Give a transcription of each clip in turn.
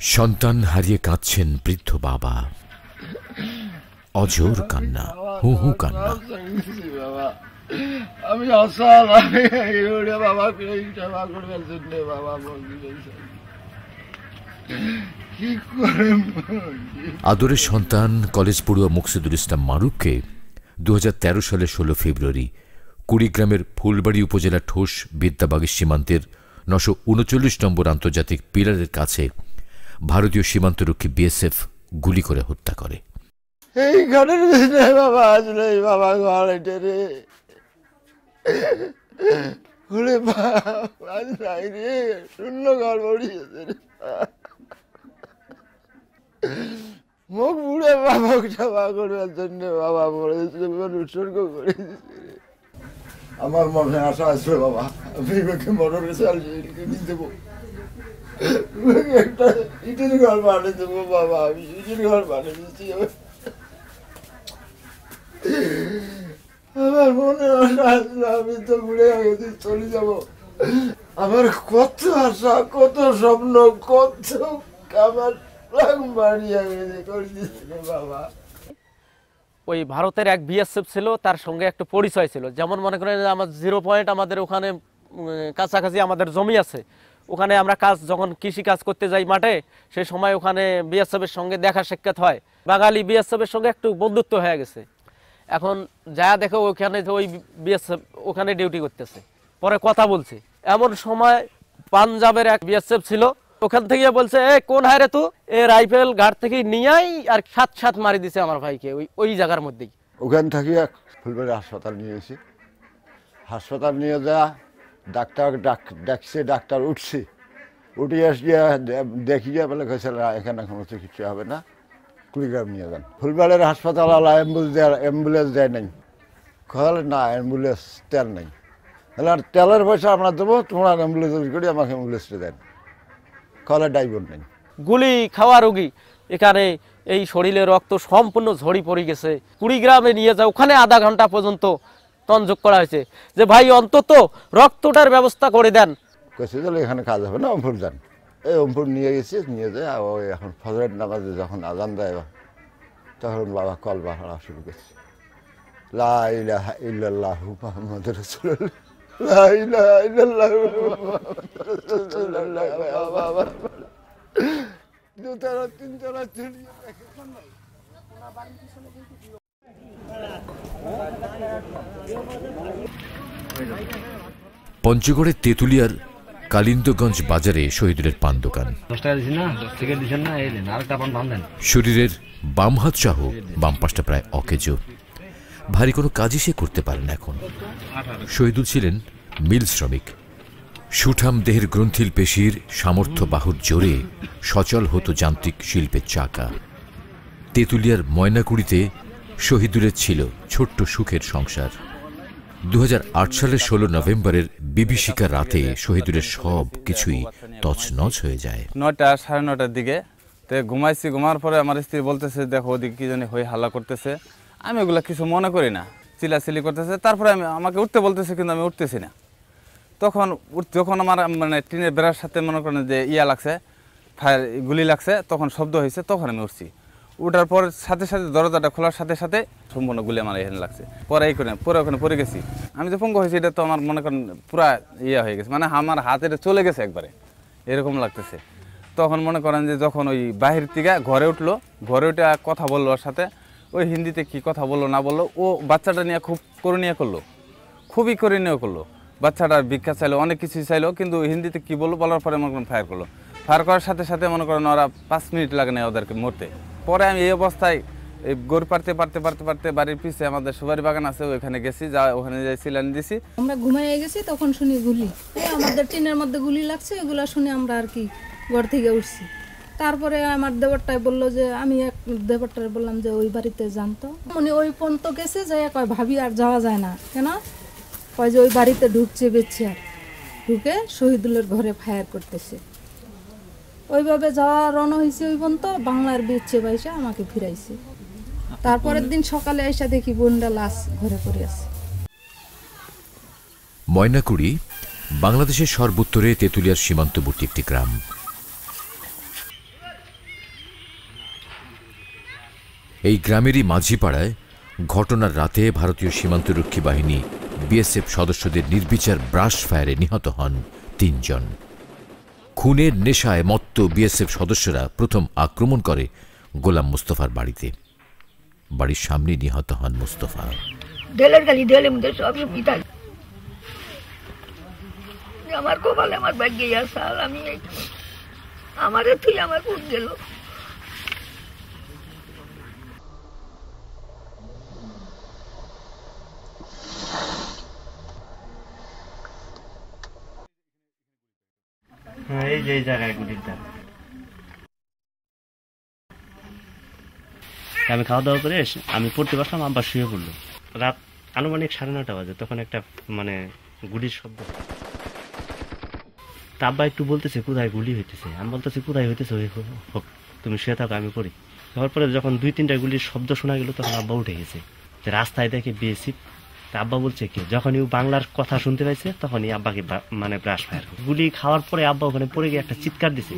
সন্তান হারিয়ে কাঁদছেন বৃদ্ধ বাবা। অজোর কান্না হু হু কান্না। আমি অসাল বাবা আদরের সন্তান কলেজ পড়ুয়া মুকসিদুল ইসলাম মারুফকে দু সালের ষোলো ফেব্রুয়ারি কুড়িগ্রামের ফুলবাড়ি উপজেলা ঠোস বিদ্যাবাগের সীমান্তের নশো উনচল্লিশ নম্বর আন্তর্জাতিক পিলারের কাছে ভারতীয় সীমান্তরক্ষী বিএসএফ গুলি করে হত্যা করে। এই ঘরের ভিতরে বাবা আসলে বাবা, ঘর এটা রে। বাপ নাই রে, শূন্য ঘর পড়িয়েছে রে। মুখ বুড়ে বাবাক সেবা করবার জন্য বাবা বলেছে উৎসর্গ করে আমার মনে আশা আছে বাবা, আমি মরণের চাল কিনে দেবো। আমার মনে আমি তো ঘুরে চলে যাব আমার কত আশা কত স্বপ্ন কত আমার ওই ভারতের এক বিএসএফ ছিল, তার সঙ্গে একটা পরিচয় ছিল। যেমন মনে করেন আমার জিরো পয়েন্ট আমাদের ওখানে কাছাকাছি আমাদের জমি আছে। ওখানে আমরা কাজ যখন কৃষি কাজ করতে যাই মাঠে, সে সময় ওখানে বিএসএফ এর সঙ্গে দেখা সাক্ষাৎ হয়। বাঙালি বিএসএফের সঙ্গে একটু বন্ধুত্ব হয়ে গেছে। এখন যা দেখো ওখানে ওই বিএসএফ ওখানে ডিউটি করতেছে। পরে কথা বলছে। এমন সময় পাঞ্জাবের এক বিএসএফ ছিল, ওখান থেকে বলছে, এ, কোন হায় রে তু? এ, রাইফেল ঘাট থেকে নিয়েই আর সাত সাত মারি দিছে আমার ভাইকে ওই ওই জায়গার মধ্যেই। ওখান থেকে এক ফুলবাড়ি হাসপাতাল নিয়ে গেছি হাসপাতাল নিয়ে যা ডাক্তার ডাক ডাকছে, ডাক্তার উঠছে। উঠে আসিয়া দেখি যা বলে কেছে এখানে কোনো চিকিৎসা হবে না। কুড়িগ্রাম নিয়ে যান। ফুলবাড়ির হাসপাতাল আলা অ্যাম্বুলেন্স অ্যাম্বুলেন্স দেয় নাই। কলে না অ্যাম্বুলেন্স তেল নেই। তাহলে আর তেলের পয়সা আমরা দেবো, তোমরা অ্যাম্বুলেন্স করে আমাকে অ্যাম্বুলেন্সটা দেন। কলে ড্রাইভার নেই। গুলি খাওয়া রোগী। এখানে এই শরীরে রক্ত সম্পূর্ণ ঝরি পড়ে গেছে। কুড়িগ্রামে নিয়ে যায় ওখানে আধা ঘণ্টা পর্যন্ত তনযোগ করা হয়েছে। যে ভাই, অন্তত রক্তটার ব্যবস্থা করে দেন। কেছে এখানে কাজ হবে না অম্পুর যান। এই অম্পুর নিয়ে গেছি, নিয়ে যায় এখন ফজরের নামাজে যখন আজান দেয়, তখন বাবা কল বাহারা শুরু করছে। লা ইলাহা ইল্লাল্লাহু পঞ্চগড়ের তেঁতুলিয়ার কালিন্দগঞ্জ বাজারে শহীদুলের পান দোকান। শরীরের বাম হাত সহ বাম পাশটা প্রায় অকেজো। ভারী কোনো কাজই সে করতে পারে না এখন। শহীদুল ছিলেন মিল শ্রমিক। সুঠাম দেহের গ্রন্থিল পেশির সামর্থ্য বাহুর জোরে সচল হতো যান্ত্রিক শিল্পের চাকা। তেঁতুলিয়ার ময়নাকুড়িতে শহীদুলের ছিল ছোট্ট সুখের সংসার। দু হাজার আট সালের ষোলো নভেম্বরের বিভীষিকা রাতে শহীদুলের সব কিছুই তছনছ হয়ে যায়। নয়টা, সাড়ে নটার দিকে তো ঘুমাইছি, ঘুমার পরে আমার স্ত্রী বলতেছে, দেখো, ওদিকে কি জানি হয়ে হাল্লা করতেছে। আমি ওগুলা কিছু মনে করি না, চিলাচিলি করতেছে। তারপরে আমি, আমাকে উঠতে বলতেছে, কিন্তু আমি উঠতেছি না। তখন যখন আমার মানে টিনের বেড়ার সাথে মনে করেন যে ইয়া লাগছে, ফায়ার, গুলি লাগছে, তখন শব্দ হয়েছে তখন আমি উঠছি। উঠার পর সাথে সাথে দরজাটা খোলার সাথে সাথে সম্পূর্ণ গুলি আমার এখানে লাগছে। পরে এই করে, পরে ওখানে পড়ে গেছি। আমি যে পঙ্গ হয়েছি, এটা তো আমার মনে করেন পুরা ইয়ে হয়ে গেছে। মানে আমার হাতের চলে গেছে একবারে। এরকম লাগতেছে। তখন মনে করেন যে যখন ওই বাহির থেকে ঘরে উঠল, ঘরে উঠে কথা বলল ওর সাথে। ওই হিন্দিতে কি কথা বলল না বলল, ও বাচ্চাটা নিয়ে খুব করণীয় করল। খুবই করণীয় করল। বাচ্চাটার ভিক্ষা চাইলো, অনেক কিছুই চাইলো, কিন্তু হিন্দিতে কি বলল বলার পরে মনে করেন ফায়ার করল। ফায়ার করার সাথে সাথে মনে করেন ওরা পাঁচ মিনিট লাগে না ওদেরকে মরতে। পরে আমি এই অবস্থায়, এই গরু পারতে পারতে পারতে পারতে বাড়ির পিছে আমাদের সুপারি বাগান আছে, ওইখানে গেছি, যা, ওখানে যাই সিলান দিছি। আমরা ঘুমাইয়ে গেছি, তখন শুনি গুলি। আমাদের টিনের মধ্যে গুলি লাগছে, এগুলো শুনে আমরা আর কি ঘর থেকে উঠছি। তারপরে আমার দেবরটাই বলল যে, আমি এক দেবরটারে বললাম যে, ওই বাড়িতে জানতো উনি ওই পর্যন্ত গেছে যে কয়, ভাবি, আর যাওয়া যায় না। কেন? কয় যে, ওই বাড়িতে ঢুকছে, বেচ্ছে আর। ঢুকে শহীদুলের ঘরে ফায়ার করতেছে। ওইভাবে যাওয়া, রওনা হয়েছে ওই পর্যন্ত বাংলার বেচ্ছে বাইসে আমাকে ফিরাইছে। তারপরের দিন সকালে এসে দেখি বোনটা লাশ ঘরে পড়ে আছে। ময়নাকুড়ি, বাংলাদেশের সর্বোত্তরে তেঁতুলিয়ার সীমান্তবর্তী একটি গ্রাম। এই গ্রামেরই মাঝিপাড়ায় ঘটনার রাতে ভারতীয় সীমান্তরক্ষী বাহিনী বিএসএফ সদস্যদের নির্বিচার ব্রাশ ফায়ারে নিহত হন তিনজন। খুনের নেশায় মত্ত বিএসএফ সদস্যরা প্রথম আক্রমণ করে গোলাম মুস্তফার বাড়িতে। বাড়ির সামনে নিহত হন মুস্তফা। দেলের খালি ঢেলে মধ্যে সবই পিতাই আমার কপালে আমার ভাগ্যে আসা আমি আমারে তুই আমার কোন গেল যে এই জায়গায় গুলির দাগ আমি খাওয়া দাওয়া করে এসে আমি পড়তে বসলাম, আব্বা শুয়ে পড়ল। রাত আনুমানিক সাড়ে নটা বাজে, তখন একটা মানে গুলির শব্দ। আব্বা একটু বলতেছে, কোথায় গুলি হইতেছে? আমি বলতেছি, কোথায় হইতেছে? হোক, তুমি শুয়ে থাকো, আমি পড়ি। তারপরে যখন দুই তিনটা গুলির শব্দ শোনা গেল, তখন আব্বা উঠে গেছে। রাস্তায় দেখে বিএসি তা আব্বা বলছে কি, যখনই ও বাংলার কথা শুনতে পাইছে, তখনই আব্বাকে মানে ব্রাশ ফায়ার গুলি খাওয়ার পরে আব্বা ওখানে পড়ে গিয়ে একটা চিৎকার দিছে।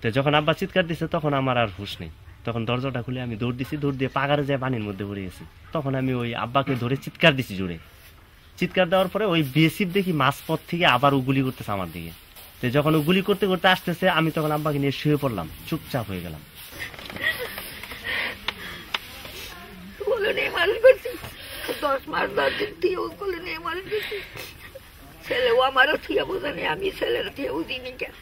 তো যখন আব্বা চিৎকার দিছে, তখন আমার আর হুঁশ নেই। তখন দরজাটা খুলে আমি দৌড় দিছি, দৌড় দিয়ে পাগারে যায় পানির মধ্যে পড়ে গেছি। তখন আমি ওই আব্বাকে ধরে চিৎকার দিছি জোরে। চিৎকার দেওয়ার পরে ওই বিএসিফ দেখি মাঝপথ থেকে আবার ও গুলি করতেছে আমার দিকে। তো যখন ও গুলি করতে করতে আসতেছে, আমি তখন আব্বাকে নিয়ে শুয়ে পড়লাম, চুপচাপ হয়ে গেলাম। বলে নিয়ে মানুষ করছি দশ মাস দশ দিন তুই ও বলে নিয়ে মানুষ করছি ছেলে ও আমারও থুয়ে বোঝা নেই আমি ছেলের থুয়ে বুঝিনি কেন